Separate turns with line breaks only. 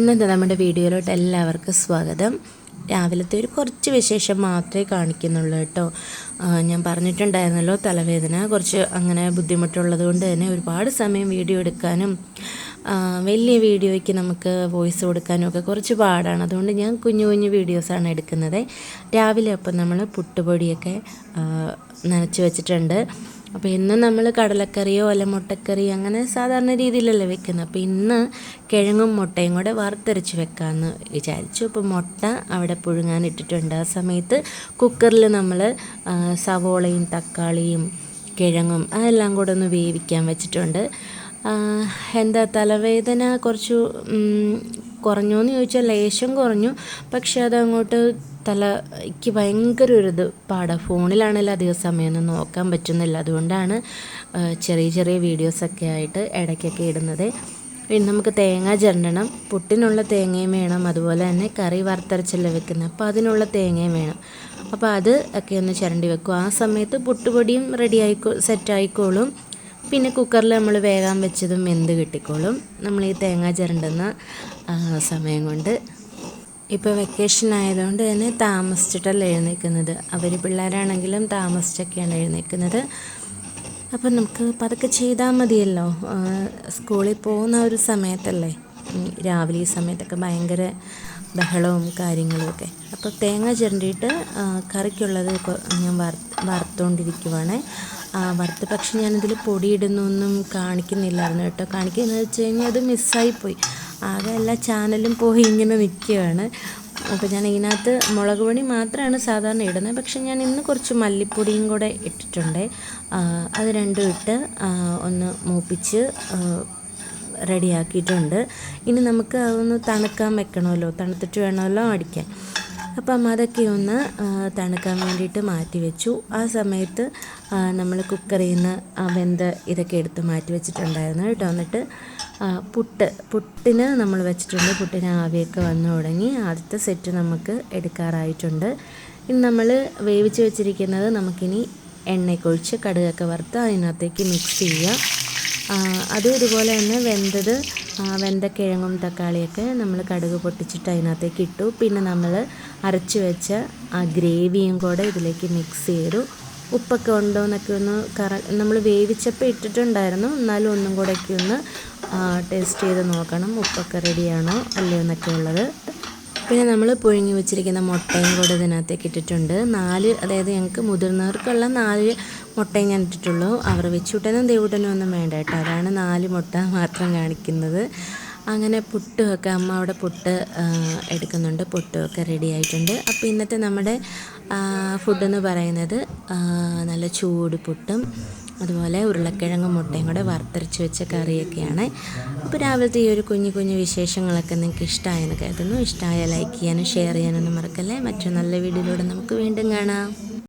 ഇന്നത്തെ നമ്മുടെ വീഡിയോയിലോട്ട് എല്ലാവർക്കും സ്വാഗതം. രാവിലത്തെ ഒരു കുറച്ച് വിശേഷം മാത്രമേ കാണിക്കുന്നുള്ളൂ കേട്ടോ. ഞാൻ പറഞ്ഞിട്ടുണ്ടായിരുന്നല്ലോ തലവേദന കുറച്ച് അങ്ങനെ ബുദ്ധിമുട്ടുള്ളത് കൊണ്ട് തന്നെ ഒരുപാട് സമയം വീഡിയോ എടുക്കാനും വലിയ വീഡിയോയ്ക്ക് നമുക്ക് വോയിസ് കൊടുക്കാനും ഒക്കെ കുറച്ച് പാടാണ്. അതുകൊണ്ട് ഞാൻ കുഞ്ഞു കുഞ്ഞു വീഡിയോസാണ് എടുക്കുന്നത്. രാവിലെ അപ്പം നമ്മൾ പുട്ടുപൊടിയൊക്കെ നനച്ച് വെച്ചിട്ടുണ്ട്. അപ്പോൾ ഇന്ന് നമ്മൾ കടലക്കറിയോ അല്ല മുട്ടക്കറിയോ അങ്ങനെ സാധാരണ രീതിയിലല്ലേ വെക്കുന്നത് അപ്പോൾ ഇന്ന് കിഴങ്ങും മുട്ടയും കൂടെ വറുത്തരച്ച് വെക്കാമെന്ന് വിചാരിച്ചു. അപ്പോൾ മുട്ട അവിടെ പുഴുങ്ങാൻ ഇട്ടിട്ടുണ്ട്. ആ സമയത്ത് കുക്കറിൽ നമ്മൾ സവോളയും തക്കാളിയും കിഴങ്ങും അതെല്ലാം കൂടെ ഒന്ന് വേവിക്കാൻ വെച്ചിട്ടുണ്ട്. എന്താ തലവേദന കുറച്ച് കുറഞ്ഞോ എന്ന് ചോദിച്ചാൽ ലേശം കുറഞ്ഞു. പക്ഷെ അതങ്ങോട്ട് തലയ്ക്ക് ഭയങ്കര ഒരു ഇത് പാടാണ് ഫോണിലാണെങ്കിലും അധികം സമയമൊന്നും നോക്കാൻ പറ്റുന്നില്ല. അതുകൊണ്ടാണ് ചെറിയ ചെറിയ വീഡിയോസൊക്കെ ആയിട്ട് ഇടയ്ക്കൊക്കെ ഇടുന്നത്. പിന്നെ നമുക്ക് തേങ്ങ ചിരണ്ടണം. പുട്ടിനുള്ള തേങ്ങയും വേണം. അതുപോലെ തന്നെ കറി വറുത്തരച്ചെല്ലാം വെക്കുന്നത്. അപ്പോൾ അതിനുള്ള തേങ്ങയും വേണം. അപ്പോൾ അത് ഒക്കെ ഒന്ന് ചിരണ്ടി വെക്കും. ആ സമയത്ത് പുട്ടുപൊടിയും റെഡി ആയിക്കോ സെറ്റ് ആയിക്കോളും പിന്നെ കുക്കറിൽ നമ്മൾ വേകാൻ വെച്ചതും വെന്ത് കിട്ടിക്കോളും. നമ്മൾ ഈ തേങ്ങ ചിരണ്ടുന്ന സമയം കൊണ്ട്. ഇപ്പോൾ വെക്കേഷൻ ആയതുകൊണ്ട് തന്നെ താമസിച്ചിട്ടല്ല എഴുന്നേൽക്കുന്നത് അവർ പിള്ളേരാണെങ്കിലും താമസിച്ചൊക്കെയാണ് എഴുന്നേൽക്കുന്നത് അപ്പം നമുക്ക് പതുക്കെ ചെയ്താൽ മതിയല്ലോ. സ്കൂളിൽ പോകുന്ന ഒരു സമയത്തല്ലേ? രാവിലെ ഈ സമയത്തൊക്കെ ഭയങ്കര ബഹളവും കാര്യങ്ങളും ഒക്കെ. അപ്പോൾ തേങ്ങ ചിരണ്ടിയിട്ട് കറിക്കുള്ളത് ഞാൻ വറുത്തുകൊണ്ടിരിക്കുവാണേ വറുത്ത് പക്ഷെ ഞാനിതിൽ പൊടിയിടുന്നൊന്നും കാണിക്കുന്നില്ലായിരുന്നു കേട്ടോ. കാണിക്കുന്നത് വെച്ച് കഴിഞ്ഞാൽ അത് മിസ്സായിപ്പോയി ആകെ എല്ലാ ചാനലും പോയി ഇങ്ങനെ നിൽക്കുകയാണ്. അപ്പോൾ ഞാൻ ഇതിനകത്ത് മുളക് പൊടി മാത്രമാണ് സാധാരണ ഇടുന്നത്. പക്ഷെ ഞാൻ ഇന്ന് കുറച്ച് മല്ലിപ്പൊടിയും കൂടെ ഇട്ടിട്ടുണ്ട്. അത് രണ്ടും ഇട്ട് ഒന്ന് മൂപ്പിച്ച് റെഡിയാക്കിയിട്ടുണ്ട്. ഇനി നമുക്ക് അതൊന്ന് തണുക്കാൻ വെക്കണമല്ലോ. തണുത്തിട്ട് വേണമല്ലോ അടിക്കാൻ. അപ്പം അതൊക്കെ ഒന്ന് തണുക്കാൻ വേണ്ടിയിട്ട് മാറ്റി വെച്ചു. ആ സമയത്ത് നമ്മൾ കുക്കറിൽ നിന്ന് വെന്ത ഇതൊക്കെ എടുത്ത് മാറ്റി വെച്ചിട്ടുണ്ടായിരുന്നു കേട്ടോ. എന്നിട്ട് പുട്ട് പുട്ടിന് നമ്മൾ വെച്ചിട്ടുണ്ട്. പുട്ടിന് ആവിയൊക്കെ വന്നു തുടങ്ങി. ആദ്യത്തെ സെറ്റ് നമുക്ക് എടുക്കാറായിട്ടുണ്ട്. ഇനി നമ്മൾ വേവിച്ച് വെച്ചിരിക്കുന്നത് നമുക്കിനി എണ്ണയൊക്കെ കടുകൊക്കെ വറുത്ത് അതിനകത്തേക്ക് മിക്സ് ചെയ്യുക അതും ഇതുപോലെ തന്നെ വെന്തത് വെന്ത കിഴങ്ങും തക്കാളിയൊക്കെ നമ്മൾ കടുക് പൊട്ടിച്ചിട്ട് അതിനകത്തേക്ക് ഇട്ടു. പിന്നെ നമ്മൾ അരച്ച് വെച്ച ആ ഗ്രേവിയും കൂടെ ഇതിലേക്ക് മിക്സ് ചെയ്തു. ഉപ്പൊക്കെ ഉണ്ടോ എന്നൊക്കെ ഒന്ന് കറ നമ്മൾ വേവിച്ചപ്പോൾ ഇട്ടിട്ടുണ്ടായിരുന്നു. എന്നാലും ഒന്നും കൂടെയൊക്കെ ഒന്ന് ടേസ്റ്റ് ചെയ്ത് നോക്കണം. ഉപ്പൊക്കെ റെഡിയാണോ അല്ലയോ എന്നൊക്കെ ഉള്ളത്. പിന്നെ നമ്മൾ പുഴുങ്ങി വെച്ചിരിക്കുന്ന മുട്ടയും കൂടെ ഇതിനകത്തേക്ക് ഇട്ടിട്ടുണ്ട്. നാല് അതായത് ഞങ്ങൾക്ക് മുതിർന്നവർക്കുള്ള നാല് മുട്ടയും ഞാൻ ഇട്ടിട്ടുള്ളൂ. അവർ വെച്ചുവിട്ടനും ദേവൂട്ടനും ഒന്നും വേണ്ട കേട്ടോ. അതാണ് നാല് മുട്ട മാത്രം കാണിക്കുന്നത്. അങ്ങനെ പുട്ടുമൊക്കെ അമ്മ അവിടെ പുട്ട് എടുക്കുന്നുണ്ട്. പുട്ടുമൊക്കെ റെഡി ആയിട്ടുണ്ട്. അപ്പോൾ ഇന്നത്തെ നമ്മുടെ ഫുഡെന്ന് പറയുന്നത് നല്ല ചൂട് പുട്ടും അതുപോലെ ഉരുളക്കിഴങ്ങ് മുട്ടയും കൂടെ വറുത്തരച്ച് വെച്ച കറിയൊക്കെയാണ്. അപ്പോൾ രാവിലത്തെ ഈ ഒരു കുഞ്ഞു കുഞ്ഞു വിശേഷങ്ങളൊക്കെ നിങ്ങൾക്ക് ഇഷ്ടമായെന്ന് കരുതുന്നു. ഇഷ്ടമായ ലൈക്ക് ചെയ്യാനും ഷെയർ ചെയ്യാനൊന്നും മറക്കല്ലേ. മറ്റൊരു നല്ല വീഡിയോയിലൂടെ നമുക്ക് വീണ്ടും കാണാം.